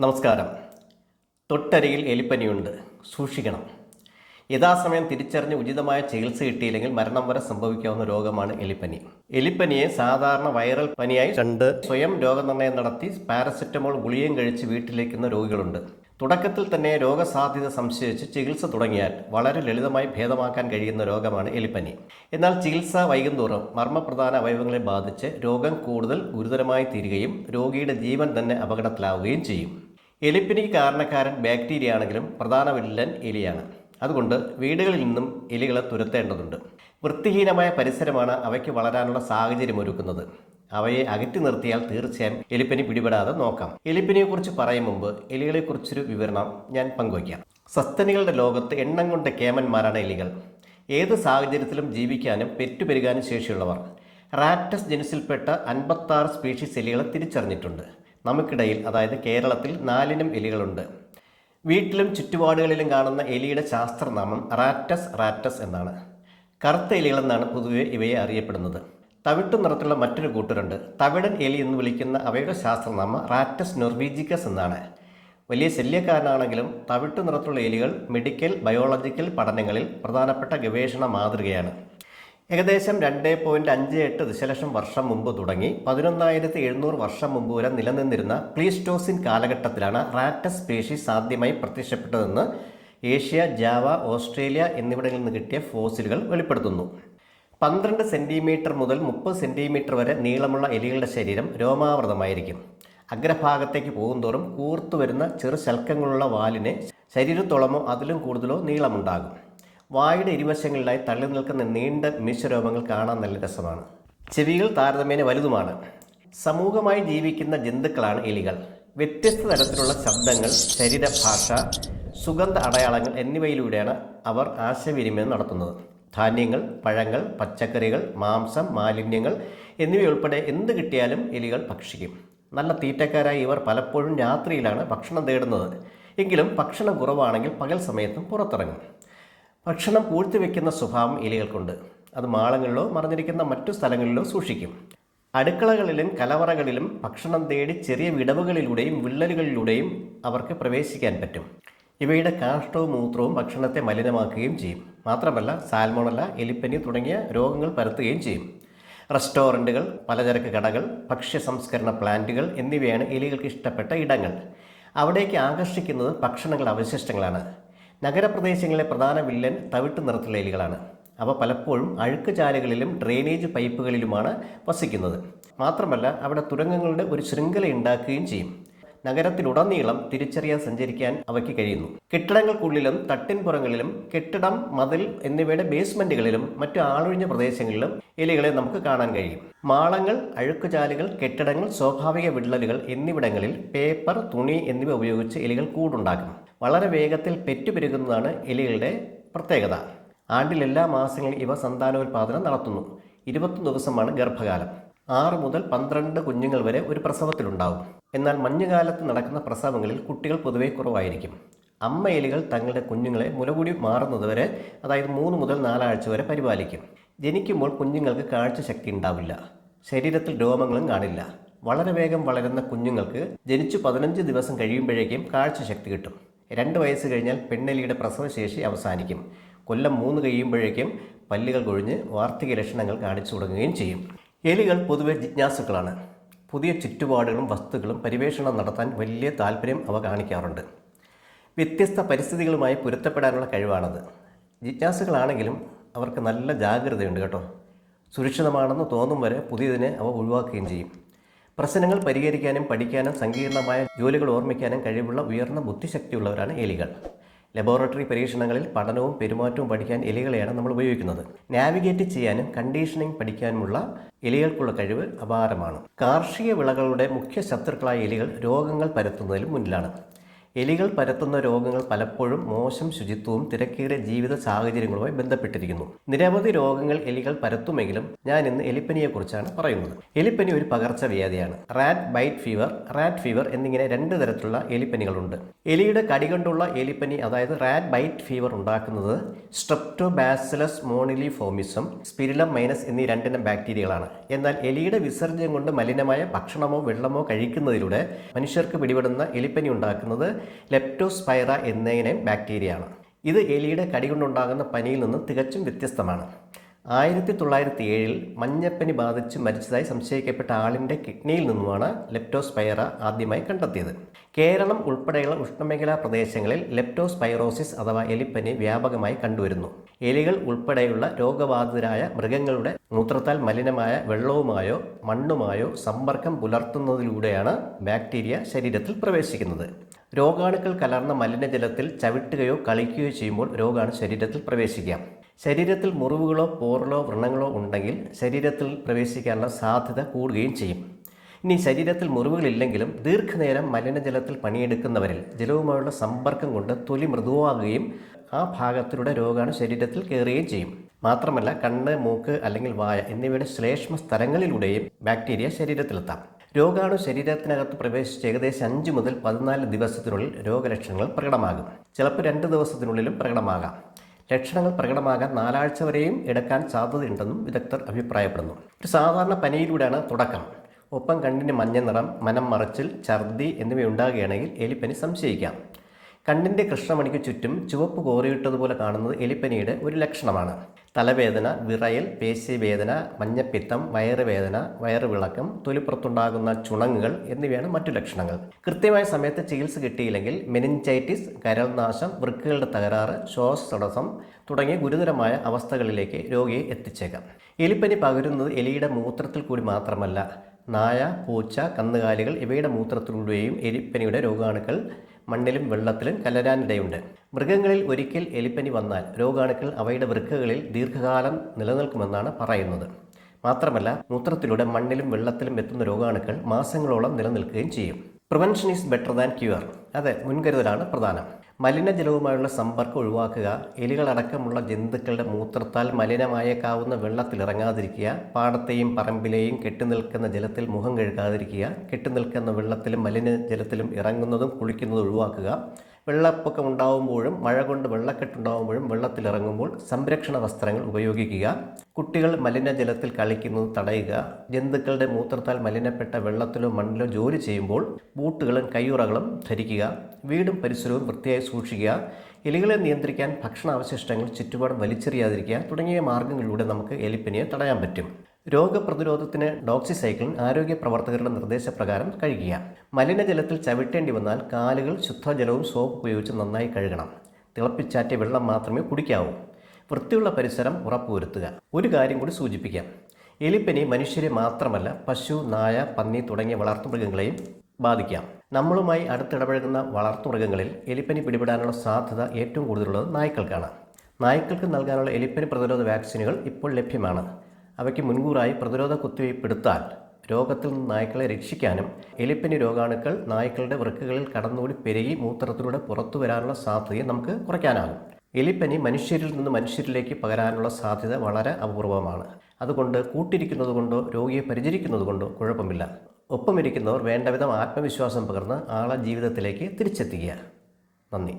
നമസ്കാരം. തൊട്ടരികിൽ എലിപ്പനിയുണ്ട്. സൂക്ഷിക്കണം. യഥാസമയം തിരിച്ചറിഞ്ഞ് ഉചിതമായ ചികിത്സ കിട്ടിയില്ലെങ്കിൽ മരണം വരെ സംഭവിക്കാവുന്ന രോഗമാണ് എലിപ്പനി. എലിപ്പനിയെ സാധാരണ വൈറൽ പനിയായി കണ്ട് സ്വയം രോഗനിർണയം നടത്തി പാരസെറ്റമോൾ ഗുളികയും കഴിച്ച് വീട്ടിലേക്കുന്ന രോഗികളുണ്ട്. തുടക്കത്തിൽ തന്നെ രോഗസാധ്യത സംശയിച്ച് ചികിത്സ തുടങ്ങിയാൽ വളരെ ലളിതമായി ഭേദമാക്കാൻ കഴിയുന്ന രോഗമാണ് എലിപ്പനി. എന്നാൽ ചികിത്സ വൈകുന്തോറും മർമ്മപ്രധാന അവയവങ്ങളെ ബാധിച്ച് രോഗം കൂടുതൽ ഗുരുതരമായി തീരുകയും രോഗിയുടെ ജീവൻ തന്നെ അപകടത്തിലാവുകയും ചെയ്യും. എലിപ്പനിക്ക് കാരണക്കാരൻ ബാക്ടീരിയ ആണെങ്കിലും പ്രധാന വില്ലൻ എലിയാണ്. അതുകൊണ്ട് വീടുകളിൽ നിന്നും എലികളെ തുരത്തേണ്ടതുണ്ട്. വൃത്തിഹീനമായ പരിസരമാണ് അവയ്ക്ക് വളരാനുള്ള സാഹചര്യം ഒരുക്കുന്നത് അവയെ അകറ്റി നിർത്തിയാൽ തീർച്ചയായും എലിപ്പനി പിടിപെടാതെ നോക്കാം. എലിപ്പനിയെക്കുറിച്ച് പറയും മുമ്പ് എലികളെക്കുറിച്ചൊരു വിവരണം ഞാൻ പങ്കുവയ്ക്കാം. സസ്തനികളുടെ ലോകത്ത് എണ്ണം കൊണ്ട കേമന്മാരാണ് എലികൾ. ഏത് സാഹചര്യത്തിലും ജീവിക്കാനും പെറ്റുപെരുകാനും ശേഷിയുള്ളവർ. റാറ്റസ് ജനുസിൽപ്പെട്ട അൻപത്താറ് സ്പീഷീസ് എലികളെ തിരിച്ചറിഞ്ഞിട്ടുണ്ട്. നമുക്കിടയിൽ അതായത് കേരളത്തിൽ നാലിനം എലികളുണ്ട്. വീട്ടിലും ചുറ്റുപാടുകളിലും കാണുന്ന എലിയുടെ ശാസ്ത്രനാമം റാറ്റസ് റാറ്റസ് എന്നാണ്. കറുത്ത എലികളെന്നാണ് പൊതുവെ ഇവയെ അറിയപ്പെടുന്നത്. തവിട്ടു നിറത്തിലുള്ള മറ്റൊരു കൂട്ടരുണ്ട്. തവിടൻ എലി എന്ന് വിളിക്കുന്ന അവയുടെ ശാസ്ത്രനാമം റാറ്റസ് നൊർവീജിക്കസ് എന്നാണ്. വലിയ ശല്യക്കാരനാണെങ്കിലും തവിട്ടു നിറത്തിലുള്ള എലികൾ മെഡിക്കൽ ബയോളജിക്കൽ പഠനങ്ങളിൽ പ്രധാനപ്പെട്ട ഗവേഷണ മാതൃകയാണ്. ഏകദേശം രണ്ട് പോയിന്റ് അഞ്ച് എട്ട് ദശലക്ഷം വർഷം മുമ്പ് തുടങ്ങി. പതിനൊന്നായിരത്തി എഴുന്നൂറ് വർഷം മുമ്പ് വരെ നിലനിന്നിരുന്ന പ്ലീസ്റ്റോസിൻ കാലഘട്ടത്തിലാണ് റാറ്റസ് സ്പീഷീസ് ആദ്യമായി പ്രത്യക്ഷപ്പെട്ടതെന്ന് ഏഷ്യ ജാവ ഓസ്ട്രേലിയ എന്നിവിടങ്ങളിൽ നിന്ന് കിട്ടിയ ഫോസിലുകൾ വെളിപ്പെടുത്തുന്നു. പന്ത്രണ്ട് സെന്റിമീറ്റർ മുതൽ മുപ്പത് സെന്റിമീറ്റർ വരെ നീളമുള്ള എലികളുടെ ശരീരം രോമാവൃതമായിരിക്കും. അഗ്രഭാഗത്തേക്ക് പോകുന്തോറും കൂർത്തു വരുന്ന ചെറു ശൽക്കങ്ങളുള്ള വാലിന് ശരീരത്തോളമോ അതിലും കൂടുതലോ നീളമുണ്ടാകും. വായുടെ ഇരുവശങ്ങളിലായി തള്ളി നിൽക്കുന്ന നീണ്ട മിശ്രരോമങ്ങൾ കാണാൻ നല്ല രസമാണ്. ചെവികൾ താരതമ്യേന വലുതുമാണ്. സമൂഹമായി ജീവിക്കുന്ന ജന്തുക്കളാണ് എലികൾ. വ്യത്യസ്ത തരത്തിലുള്ള ശബ്ദങ്ങൾ ശരീരഭാഷ സുഗന്ധ അടയാളങ്ങൾ എന്നിവയിലൂടെയാണ് അവർ ആശയവിനിമയം നടത്തുന്നത്. ധാന്യങ്ങൾ പഴങ്ങൾ പച്ചക്കറികൾ മാംസം മാലിന്യങ്ങൾ എന്നിവയുൾപ്പെടെ എന്ത് കിട്ടിയാലും എലികൾ ഭക്ഷിക്കും. നല്ല തീറ്റക്കാരായി ഇവർ പലപ്പോഴും രാത്രിയിലാണ് ഭക്ഷണം തേടുന്നത്. എങ്കിലും ഭക്ഷണം കുറവാണെങ്കിൽ പകൽ സമയത്തും പുറത്തിറങ്ങും. ഭക്ഷണം പൂഴ്ത്തിവെക്കുന്ന സ്വഭാവം എലികൾക്കുണ്ട്. അത് മാളങ്ങളിലോ മറഞ്ഞിരിക്കുന്ന മറ്റു സ്ഥലങ്ങളിലോ സൂക്ഷിക്കും. അടുക്കളകളിലും കലവറകളിലും ഭക്ഷണം തേടി ചെറിയ വിടവുകളിലൂടെയും വിള്ളലുകളിലൂടെയും അവർക്ക് പ്രവേശിക്കാൻ പറ്റും. ഇവയുടെ കാഷ്ടവും മൂത്രവും ഭക്ഷണത്തെ മലിനമാക്കുകയും ചെയ്യും. മാത്രമല്ല സാൽമോണല എലിപ്പനി തുടങ്ങിയ രോഗങ്ങൾ പരത്തുകയും ചെയ്യും. റെസ്റ്റോറന്റുകൾ പലചരക്ക് കടകൾ ഭക്ഷ്യ സംസ്കരണ പ്ലാന്റുകൾ എന്നിവയാണ് എലികൾക്ക് ഇഷ്ടപ്പെട്ട ഇടങ്ങൾ. അവിടേക്ക് ആകർഷിക്കുന്നത് ഭക്ഷണങ്ങളുടെ അവശിഷ്ടങ്ങളാണ്. നഗരപ്രദേശങ്ങളിലെ പ്രധാന വില്ലൻ തവിട്ട് നിറത്തിലുള്ള എലികളാണ്. അവ പലപ്പോഴും അഴുക്ക് ചാലുകളിലും ഡ്രെയിനേജ് പൈപ്പുകളിലുമാണ് വസിക്കുന്നത്. മാത്രമല്ല അവിടെ തുരങ്കങ്ങളുടെ ഒരു ശൃംഖല ഉണ്ടാക്കുകയും ചെയ്യും. നഗരത്തിലുടനീളം തിരിച്ചറിയാൻ സഞ്ചരിക്കാൻ അവയ്ക്ക് കഴിയുന്നു. കെട്ടിടങ്ങൾക്കുള്ളിലും തട്ടിൻപുറങ്ങളിലും കെട്ടിടം മതിൽ എന്നിവയുടെ ബേസ്മെന്റുകളിലും മറ്റു ആളൊഴിഞ്ഞ പ്രദേശങ്ങളിലും എലികളെ നമുക്ക് കാണാൻ കഴിയും. മാളങ്ങൾ അഴുക്കുചാലുകൾ കെട്ടിടങ്ങൾ സ്വാഭാവിക വിള്ളലുകൾ എന്നിവിടങ്ങളിൽ പേപ്പർ തുണി എന്നിവ ഉപയോഗിച്ച് എലികൾ കൂടുണ്ടാക്കും. വളരെ വേഗത്തിൽ പെറ്റുപെരുകുന്നതാണ് എലികളുടെ പ്രത്യേകത. ആണ്ടിൽ എല്ലാ മാസങ്ങളിലും ഇവ സന്താനോൽപാദനം നടത്തുന്നു. ഇരുപത്തൊന്ന് ദിവസമാണ് ഗർഭകാലം. ആറ് മുതൽ പന്ത്രണ്ട് കുഞ്ഞുങ്ങൾ വരെ ഒരു പ്രസവത്തിലുണ്ടാവും. എന്നാൽ മഞ്ഞുകാലത്ത് നടക്കുന്ന പ്രസവങ്ങളിൽ കുട്ടികൾ പൊതുവെ കുറവായിരിക്കും. അമ്മ എലികൾ തങ്ങളുടെ കുഞ്ഞുങ്ങളെ മുലകൂടി മാറുന്നതുവരെ അതായത് മൂന്ന് മുതൽ നാലാഴ്ച വരെ പരിപാലിക്കും. ജനിക്കുമ്പോൾ കുഞ്ഞുങ്ങൾക്ക് കാഴ്ചശക്തി ഉണ്ടാവില്ല. ശരീരത്തിൽ രോമങ്ങളും കാണില്ല. വളരെ വേഗം വളരുന്ന കുഞ്ഞുങ്ങൾക്ക് ജനിച്ചു പതിനഞ്ച് ദിവസം കഴിയുമ്പോഴേക്കും കാഴ്ചശക്തി കിട്ടും. രണ്ട് വയസ്സ് കഴിഞ്ഞാൽ പെണ്ണെലിയുടെ പ്രസവശേഷി അവസാനിക്കും. കൊല്ലം മൂന്ന് കഴിയുമ്പോഴേക്കും പല്ലുകൾ കൊഴിഞ്ഞ് വാർദ്ധക്യ ലക്ഷണങ്ങൾ കാണിച്ചു തുടങ്ങുകയും ചെയ്യും. എലികൾ പൊതുവെ ജിജ്ഞാസുക്കളാണ്. പുതിയ ചുറ്റുപാടുകളും വസ്തുക്കളും പരിവേഷണം നടത്താൻ വലിയ താല്പര്യം അവ കാണിക്കാറുണ്ട്. വ്യത്യസ്ത പരിസ്ഥിതികളുമായി പൊരുത്തപ്പെടാനുള്ള കഴിവാണത്. ജിജ്ഞാസുകളാണെങ്കിലും അവർക്ക് നല്ല ജാഗ്രതയുണ്ട് കേട്ടോ. സുരക്ഷിതമാണെന്ന് തോന്നും വരെ പുതിയതിനെ അവ ഒഴിവാക്കുകയും ചെയ്യും. പ്രശ്നങ്ങൾ പരിഹരിക്കാനും പഠിക്കാനും സങ്കീർണമായ ജോലികൾ ഓർമ്മിക്കാനും കഴിവുള്ള ഉയർന്ന ബുദ്ധിശക്തിയുള്ളവരാണ് എലികൾ. ലബോറട്ടറി പരീക്ഷണങ്ങളിൽ പഠനവും പെരുമാറ്റവും പഠിക്കാൻ എലികളെയാണ് നമ്മൾ ഉപയോഗിക്കുന്നത്. നാവിഗേറ്റ് ചെയ്യാനും കണ്ടീഷനിങ് പഠിക്കാനുമുള്ള എലികൾക്കുള്ള കഴിവ് അപാരമാണ്. കാർഷിക വിളകളുടെ മുഖ്യ ശത്രുക്കളായ എലികൾ രോഗങ്ങൾ പരത്തുന്നതിലും മുന്നിലാണ്. എലികൾ പരത്തുന്ന രോഗങ്ങൾ പലപ്പോഴും മോശം ശുചിത്വവും തിരക്കേറിയ ജീവിത സാഹചര്യങ്ങളുമായി ബന്ധപ്പെട്ടിരിക്കുന്നു. നിരവധി രോഗങ്ങൾ എലികൾ പരത്തുമെങ്കിലും ഞാൻ ഇന്ന് എലിപ്പനിയെക്കുറിച്ചാണ് പറയുന്നത്. എലിപ്പനി ഒരു പകർച്ചവ്യാധിയാണ്. Rat bite fever rat fever എന്നിങ്ങനെ രണ്ട് തരത്തിലുള്ള എലിപ്പനികളുണ്ട്. എലിയുടെ കടി കൊണ്ടുള്ള എലിപ്പനി അതായത് റാറ്റ് ബൈറ്റ് ഫീവർ ഉണ്ടാക്കുന്നത് സ്ട്രെപ്റ്റോബാസിലസ് മോണിലി ഫോമിസം സ്പിരിലം മൈനസ് എന്നീ രണ്ടിനം ബാക്ടീരിയകളാണ്. എന്നാൽ എലിയുടെ വിസർജ്യം കൊണ്ട് മലിനമായ ഭക്ഷണമോ വെള്ളമോ കഴിക്കുന്നതിലൂടെ മനുഷ്യർക്ക് പിടിപെടുന്ന എലിപ്പനി ഉണ്ടാക്കുന്നത് ലെപ്റ്റോസ്പൈറ എന്നിങ്ങനെ ബാക്ടീരിയയാണ് ഇത് എലിയുടെ കടികൊണ്ടുണ്ടാകുന്ന പനിയിൽ നിന്ന് തികച്ചും വ്യത്യസ്തമാണ്. ആയിരത്തി തൊള്ളായിരത്തി ഏഴിൽ മഞ്ഞപ്പനി ബാധിച്ച് മരിച്ചതായി സംശയിക്കപ്പെട്ട ആളിന്റെ കിഡ്നിയിൽ നിന്നുമാണ് ലെപ്റ്റോസ്പൈറ ആദ്യമായി കണ്ടെത്തിയത്. കേരളം ഉൾപ്പെടെയുള്ള ഉഷ്ണമേഖലാ പ്രദേശങ്ങളിൽ ലെപ്റ്റോസ്പൈറോസിസ് അഥവാ എലിപ്പനി വ്യാപകമായി കണ്ടുവരുന്നു. എലികൾ ഉൾപ്പെടെയുള്ള രോഗബാധിതരായ മൃഗങ്ങളുടെ മൂത്രത്താൽ മലിനമായ വെള്ളവുമായോ മണ്ണുമായോ സമ്പർക്കം പുലർത്തുന്നതിലൂടെയാണ് ബാക്ടീരിയ ശരീരത്തിൽ പ്രവേശിക്കുന്നത്. രോഗാണുക്കൾ കലർന്ന മലിനജലത്തിൽ ചവിട്ടുകയോ കളിക്കുകയോ ചെയ്യുമ്പോൾ രോഗാണു ശരീരത്തിൽ പ്രവേശിക്കാം. ശരീരത്തിൽ മുറിവുകളോ പോറലോ വ്രണങ്ങളോ ഉണ്ടെങ്കിൽ ശരീരത്തിൽ പ്രവേശിക്കാനുള്ള സാധ്യത കൂടുകയും ചെയ്യും. ഇനി ശരീരത്തിൽ മുറിവുകളില്ലെങ്കിലും ദീർഘനേരം മലിനജലത്തിൽ പണിയെടുക്കുന്നവരിൽ ജലവുമായുള്ള സമ്പർക്കം കൊണ്ട് തൊലി മൃദുവാകുകയും ആ ഭാഗത്തിലൂടെ രോഗാണു ശരീരത്തിൽ കയറുകയും ചെയ്യും. മാത്രമല്ല കണ്ണ് മൂക്ക് അല്ലെങ്കിൽ വായ എന്നിവയുടെ ശ്ലേഷ്മ സ്ഥലങ്ങളിലൂടെയും ബാക്ടീരിയ ശരീരത്തിലെത്താം. രോഗാണു ശരീരത്തിനകത്ത് പ്രവേശിച്ച് ഏകദേശം അഞ്ച് മുതൽ പതിനാല് ദിവസത്തിനുള്ളിൽ രോഗലക്ഷണങ്ങൾ പ്രകടമാകും. ചിലപ്പോൾ രണ്ട് ദിവസത്തിനുള്ളിലും പ്രകടമാകാം. ലക്ഷണങ്ങൾ പ്രകടമാകാൻ നാലാഴ്ച വരെയും എടുക്കാൻ സാധ്യതയുണ്ടെന്നും വിദഗ്ധർ അഭിപ്രായപ്പെടുന്നു. ഒരു സാധാരണ പനിയിലൂടെയാണ് തുടക്കം. ഒപ്പം കണ്ണിന് മഞ്ഞ നിറം മനം മറച്ചിൽ ഛർദി എന്നിവ ഉണ്ടാകുകയാണെങ്കിൽ എലിപ്പനി സംശയിക്കാം. കണ്ണിന്റെ കൃഷ്ണമണിക്ക് ചുറ്റും ചുവപ്പ് കോറിയിട്ടതുപോലെ കാണുന്നത് എലിപ്പനിയുടെ ഒരു ലക്ഷണമാണ്. തലവേദന വിറയൽ പേശിവേദന മഞ്ഞപ്പിത്തം വയറുവേദന വയറുവിളക്കം തൊലിപ്പുറത്തുണ്ടാകുന്ന ചുണങ്ങുകൾ എന്നിവയാണ് മറ്റു ലക്ഷണങ്ങൾ. കൃത്യമായ സമയത്ത് ചികിത്സ കിട്ടിയില്ലെങ്കിൽ മെനിഞ്ചൈറ്റിസ് കരൾനാശം വൃക്കുകളുടെ തകരാറ് ശ്വാസതടസ്സം തുടങ്ങിയ ഗുരുതരമായ അവസ്ഥകളിലേക്ക് രോഗിയെ എത്തിച്ചേക്കാം. എലിപ്പനി പകരുന്നത് എലിയുടെ മൂത്രത്തിൽ കൂടി മാത്രമല്ല നായ പൂച്ച കന്നുകാലികൾ ഇവയുടെ മൂത്രത്തിലൂടെയും എലിപ്പനിയുടെ രോഗാണുക്കൾ മണ്ണിലും വെള്ളത്തിലും കലരാനിടയുണ്ട്. മൃഗങ്ങളിൽ ഒരിക്കൽ എലിപ്പനി വന്നാൽ രോഗാണുക്കൾ അവയുടെ വൃക്കകളിൽ ദീർഘകാലം നിലനിൽക്കുമെന്നാണ് പറയുന്നത്. മാത്രമല്ല മൂത്രത്തിലൂടെ മണ്ണിലും വെള്ളത്തിലും എത്തുന്ന രോഗാണുക്കൾ മാസങ്ങളോളം നിലനിൽക്കുകയും ചെയ്യും. Prevention is better than cure അതെ മുൻകരുതലാണ് പ്രധാനം. മലിനജലവുമായുള്ള സമ്പർക്കം ഒഴിവാക്കുക എലികളടക്കമുള്ള ജന്തുക്കളുടെ മൂത്രത്താൽ മലിനമായേക്കാവുന്ന വെള്ളത്തിൽ ഇറങ്ങാതിരിക്കുക പാടത്തെയും പറമ്പിലെയും കെട്ടിനിൽക്കുന്ന ജലത്തിൽ മുഖം കഴുകാതിരിക്കുക കെട്ടിനിൽക്കുന്ന വെള്ളത്തിലും മലിനജലത്തിലും ഇറങ്ങുന്നതും കുളിക്കുന്നതും ഒഴിവാക്കുക. വെള്ളപ്പൊക്കം ഉണ്ടാവുമ്പോഴും മഴ കൊണ്ട് വെള്ളക്കെട്ടുണ്ടാവുമ്പോഴും വെള്ളത്തിലിറങ്ങുമ്പോൾ സംരക്ഷണ വസ്ത്രങ്ങൾ ഉപയോഗിക്കുക. കുട്ടികൾ മലിനജലത്തിൽ കളിക്കുന്നത് തടയുക. ജന്തുക്കളുടെ മൂത്രത്താൽ മലിനപ്പെട്ട വെള്ളത്തിലോ മണ്ണിലോ ജോലി ചെയ്യുമ്പോൾ ബൂട്ടുകളും കയ്യുറകളും ധരിക്കുക. വീടും പരിസരവും വൃത്തിയായി സൂക്ഷിക്കുക. എലികളെ നിയന്ത്രിക്കാൻ ഭക്ഷണാവശിഷ്ടങ്ങൾ ചുറ്റുപാടും വലിച്ചെറിയാതിരിക്കുക തുടങ്ങിയ മാർഗങ്ങളിലൂടെ നമുക്ക് എലിപ്പനിയെ തടയാൻ പറ്റും. രോഗപ്രതിരോധത്തിന് ഡോക്സിസൈക്ലിൻ ആരോഗ്യ പ്രവർത്തകരുടെ നിർദ്ദേശപ്രകാരം കഴുകുക മലിനജലത്തിൽ ചവിട്ടേണ്ടി വന്നാൽ കാലുകൾ ശുദ്ധജലവും സോപ്പ് ഉപയോഗിച്ച് നന്നായി കഴുകണം. തിളപ്പിച്ചാറ്റിയ വെള്ളം മാത്രമേ കുടിക്കാവൂ. വൃത്തിയുള്ള പരിസരം ഉറപ്പുവരുത്തുക. ഒരു കാര്യം കൂടി സൂചിപ്പിക്കാം. എലിപ്പനി മനുഷ്യരെ മാത്രമല്ല പശു നായ പന്നി തുടങ്ങിയ വളർത്തുമൃഗങ്ങളെയും ബാധിക്കാം. നമ്മളുമായി അടുത്തിടപഴകുന്ന വളർത്തുമൃഗങ്ങളിൽ എലിപ്പനി പിടിപെടാനുള്ള സാധ്യത ഏറ്റവും കൂടുതലുള്ളത് നായ്ക്കൾക്കാണ്. നായ്ക്കൾക്ക് നൽകാനുള്ള എലിപ്പനി പ്രതിരോധ വാക്സിനുകൾ ഇപ്പോൾ ലഭ്യമാണ്. അവയ്ക്ക് മുൻകൂറായി പ്രതിരോധ കുത്തിവയ്പ് എടുത്താൽ രോഗത്തിൽ നിന്ന് നായ്ക്കളെ രക്ഷിക്കാനും എലിപ്പനി രോഗാണുക്കൾ നായ്ക്കളുടെ വൃക്കുകളിൽ കടന്നുകൂടി പെരുകി മൂത്രത്തിലൂടെ പുറത്തു വരാനുള്ള സാധ്യതയെ നമുക്ക് കുറയ്ക്കാനാകും. എലിപ്പനി മനുഷ്യരിൽ നിന്ന് മനുഷ്യരിലേക്ക് പകരാനുള്ള സാധ്യത വളരെ അപൂർവമാണ്. അതുകൊണ്ട് കൂട്ടിരിക്കുന്നത് കൊണ്ടോ രോഗിയെ പരിചരിക്കുന്നതുകൊണ്ടോ കുഴപ്പമില്ല. ഒപ്പമിരിക്കുന്നവർ വേണ്ടവിധം ആത്മവിശ്വാസം പകർന്ന് ആളെ ജീവിതത്തിലേക്ക് തിരിച്ചെത്തിക്കുക. നന്ദി.